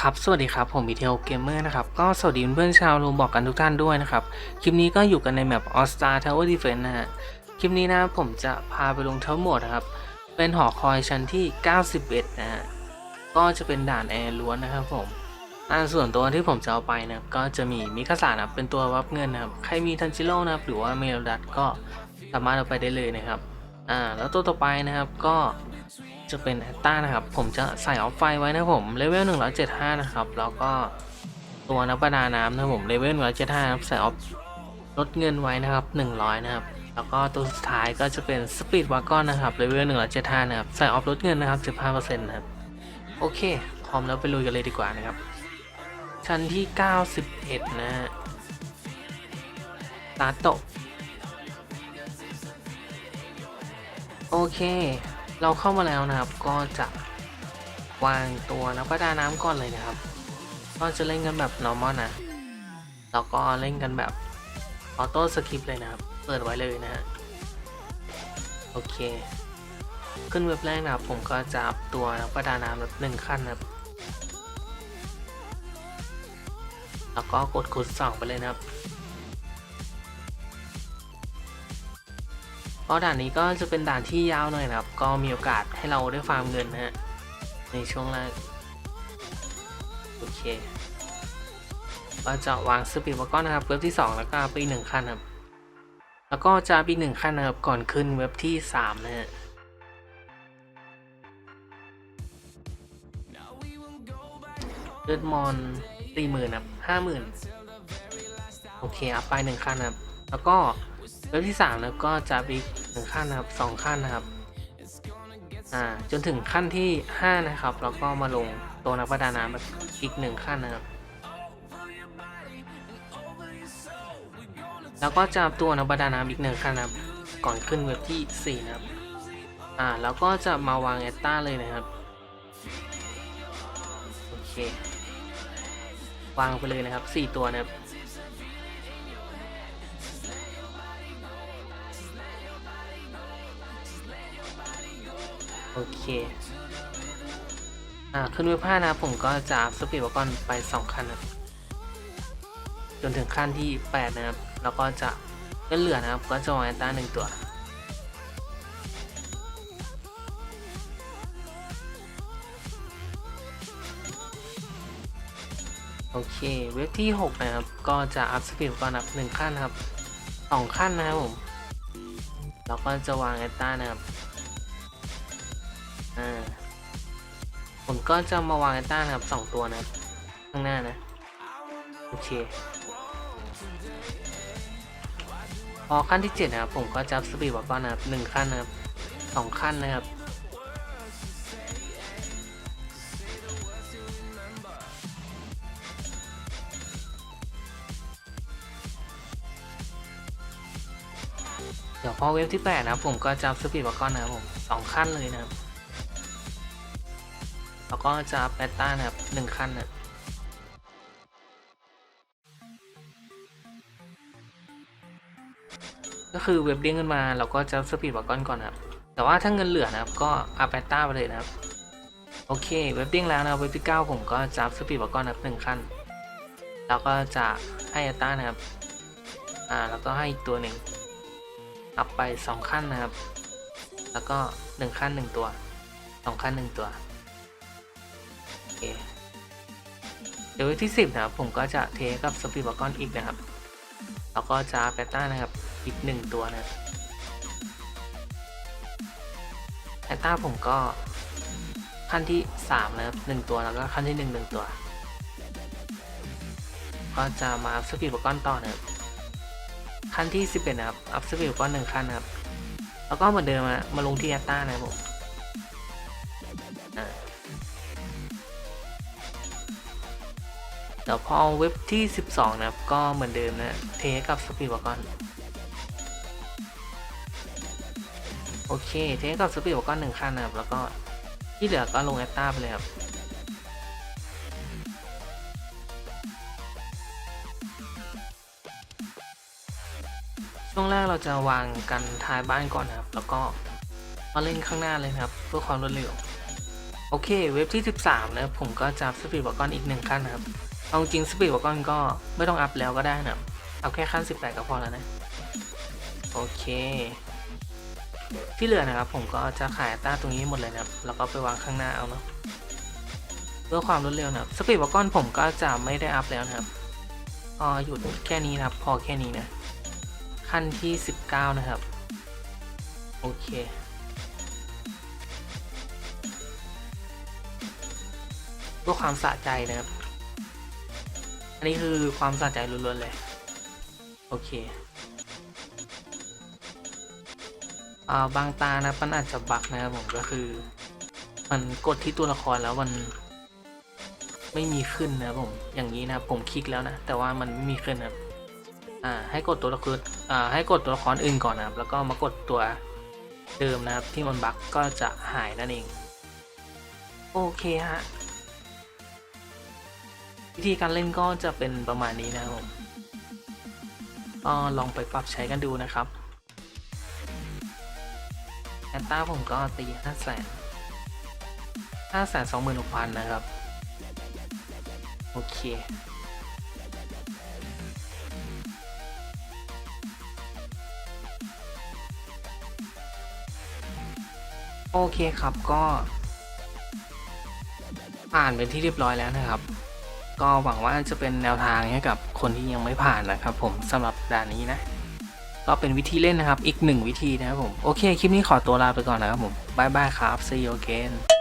ครับสวัสดีครับ ผมมีเทลเกมเมอร์นะครับ ก็สวัสดีเพื่อนชาวโรบอกกันทุกท่านด้วยนะครับ คลิปนี้ก็อยู่กันในแมป All Star Tower Defense นะฮะ คลิปนี้นะผมจะพาไปลงทั้งหมดนะครับ เป็นหอคอยชั้นที่ 91 นะฮะ ก็จะเป็นด่านแอร์ล้วนนะครับผมอันส่วนตัวที่ผมจะเอาไปนะก็จะมีมิคาสานะเป็นตัววับเงินนะครับ ใครมีทันจิโร่นะครับหรือว่าเมลดัตก็สามารถเอาไปได้เลยนะครับ อ่าแล้วตัวต่อไปนะครับก็ จะเป็นแอตตานะครับ ผมจะใส่ออฟไฟไว้นะผมเลเวล175 นะครับ แล้วก็ตัวนักประดาน้ำนะผมเลเวล175ครับใส่ออฟลดเงินไว้นะครับ 100 นะครับ แล้วก็ตัวสุดท้ายก็จะเป็นสปีดวากอนนะครับเลเวล175 นะครับ ใส่ออฟลดเงินนะครับ 15%นะครับ โอเค พร้อมแล้วไปลุยกันเลยดีกว่านะครับ ชั้นที่ 91 นะฮะตาโตโอเค เราเข้ามาแล้วนะครับ ก็จะวางตัวนักประดาน้ำก่อนเลยนะครับ ก็จะเล่นกันแบบ normal นะ แล้วก็เล่นกันแบบออโต้สคริปเลยนะครับ เปิดไว้เลยนะฮะ โอเค ขึ้นเว็บแรกนะครับ ผมก็จะอัพตัวนักประดาน้ำแบบหนึ่งขั้นนะครับ แล้วก็กดกดสองไปเลยนะครับ ก็ด่านนี้ก็จะเป็นด่านที่ยาวหน่อยนะครับ ก็มีโอกาสให้เราได้ฟาร์มเงินนะฮะในช่วงแรกโอเคก็จะวางสปีดวากอนนะครับเว็บที่ 2 แล้วก็ไปอีกหนึ่งขั้นครับ แล้วก็จะไปอีกหนึ่งขั้นนะครับก่อนขึ้นเว็บที่ 3 นะฮะเลือดมอนสี่หมื่นครับห้าหมื่นโอเคอัพไปหนึ่งขั้นครับ แล้วก็ เว็บที่สามนะครับก็จะไปอีหนึ่งขั้นนะครับสองขั้นนะครับอ่าจนถึงขั้นที่ห้านะครับแล้วก็มาลงตัวนักประดาน้ำอีกหนึ่งขั้นนะครับ แล้วก็จะตัวนักประดาน้ำอีกหนึ่งขั้นนะครับ ก่อนขึ้นเว็บที่สี่นะครับอ่าแล้วก็จะมาวางแอตตาเลยนะครับโอเควางไปเลยนะครับ 4 ตัวนะครับ โอเคอ่าขึ้นเว็บห้านะผมก็จะสปีดวากอนไป 2 ขั้นนะจนถึงขั้นที่ 8 นะครับ แล้วก็จะก็เหลือนะครับ ก็จะวางแอนต้าหนึ่งตัว โอเค เว็บที่ 6 นะครับ ก็จะอัพสปีดก่อนนะครับหนึ่งขั้นนะครับสองขั้นนะครับผม แล้วก็จะวางแอตตานะครับ ผมก็จะมาวางตตานครับสองตัวนะข้างหน้านะ โอเค พอขั้นที่7นะครับ ผมก็จะอัพสปีดก่อนนะครับหนึ่งขั้นนะครับสองขั้นนะครับเดี๋ยวพอเว็บที่ 8 นะครับผมก็จะสปีดมากอนนะครับผมสองขั้นเลยนะครับ แล้วก็จะอัพแบตต้านะครับหนึ่งขั้นนะก็คือเว็บเด้งขึ้นมาเราก็จะสปีดมากอนก่อนครับ แต่ว่าถ้าเงินเหลือนะครับก็อัพแบตต้าไปเลยนะครับ โอเคเว็บเด้งแล้วนะเว็บที่9ผมก็จะสปีดมากอนนะครับหนึ่งขั้น แล้วก็จะให้อตต้านะครับ อ่าแล้วก็ให้อีกตัวหนึ่งอัพไป 2 ขั้นนะครับ แล้วก็ 1 ขั้น 1 ตัว 2 ขั้น 1 ตัว เคเดี๋ยวที่ 10 นะครับ ผมก็จะเทกับสปีดบากอนอีกนะครับ แล้วก็จะแปต้านะครับอีก 1 ตัวนะแปต้าผมก็ขั้นที่ 3 นะครับ 1 ตัวแล้วก็ขั้นที่ 1 1 ตัว ก็จะมาสปีดบากอนต่อนะครับขั้นที่ 11 นะครับ อัพสกิลก็หนึ่งขั้นนะครับ แล้วก็เหมือนเดิมมาลงที่แอตตานะครับผม เดี๋ยวพอเว็บที่ 12 นะครับ ก็เหมือนเดิมนะ เทกับสปีดวากอนโอเค เทกับสปีดวากอนหนึ่งขั้นนะครับ แล้วก็ที่เหลือก็ลงแอตตาไปเลยครับช่วงแรกเราจะวางกันท้ายบ้านก่อนนะครับ แล้วก็มาเล่นข้างหน้าเลยนะครับ เพื่อความรวดเร็ว โอเค เว็บที่ 13 นะผมก็จะสปีดวากอนอีกหนึ่งขั้นนะครับ เอาจริงสปีดวากอนก็ไม่ต้องอัพแล้วก็ได้นะเอาแค่ขั้น 18 ก็พอแล้วนะ โอเค ที่เหลือนะครับผมก็จะขายตราตรงนี้หมดเลยนะแล้วก็ไปวางข้างหน้าเอาเนาะเพื่อความรวดเร็วนะสปีดวากอนผมก็จะไม่ได้อัพแล้วนะครับก็หยุดแค่นี้นะครับ พอแค่นี้นะ ขั้นที่ 19 นะครับ โอเคเพื่อความสะใจนะครับ อันนี้คือความสะใจล้วนๆเลย โอเคอ่าบางตานะมันอาจจะบักนะครับผมก็คือ มันกดที่ตัวละครแล้วมัน ไม่มีขึ้นนะครับผม อย่างนี้นะครับผมคลิกแล้วนะ แต่ว่ามันไม่มีขึ้นนะครับอ่าให้กดตัวละครอ่าให้กดตัวละครอื่นก่อนนะครับ แล้วก็มากดตัวเดิมนะครับที่มันบักก็จะหายนั่นเอง โอเคฮะ วิธีการเล่นก็จะเป็นประมาณนี้นะครับผมก็ลองไปปรับใช้กันดูนะครับแอนต้าผมก็ตีห้าแสนห้าแสนสองหมื่นหกพันนะครับ โอเคโอเคครับก็ ผ่านเป็นที่เรียบร้อยแล้วนะครับ ก็หวังว่าจะเป็นแนวทางให้กับคนที่ยังไม่ผ่านนะครับผมสำหรับด่านนี้นะ ก็เป็นวิธีเล่นนะครับ อีกหนึ่งวิธีนะครับผม โอเค คลิปนี้ขอตัวลาไปก่อนนะครับผมบายบายครับ see you again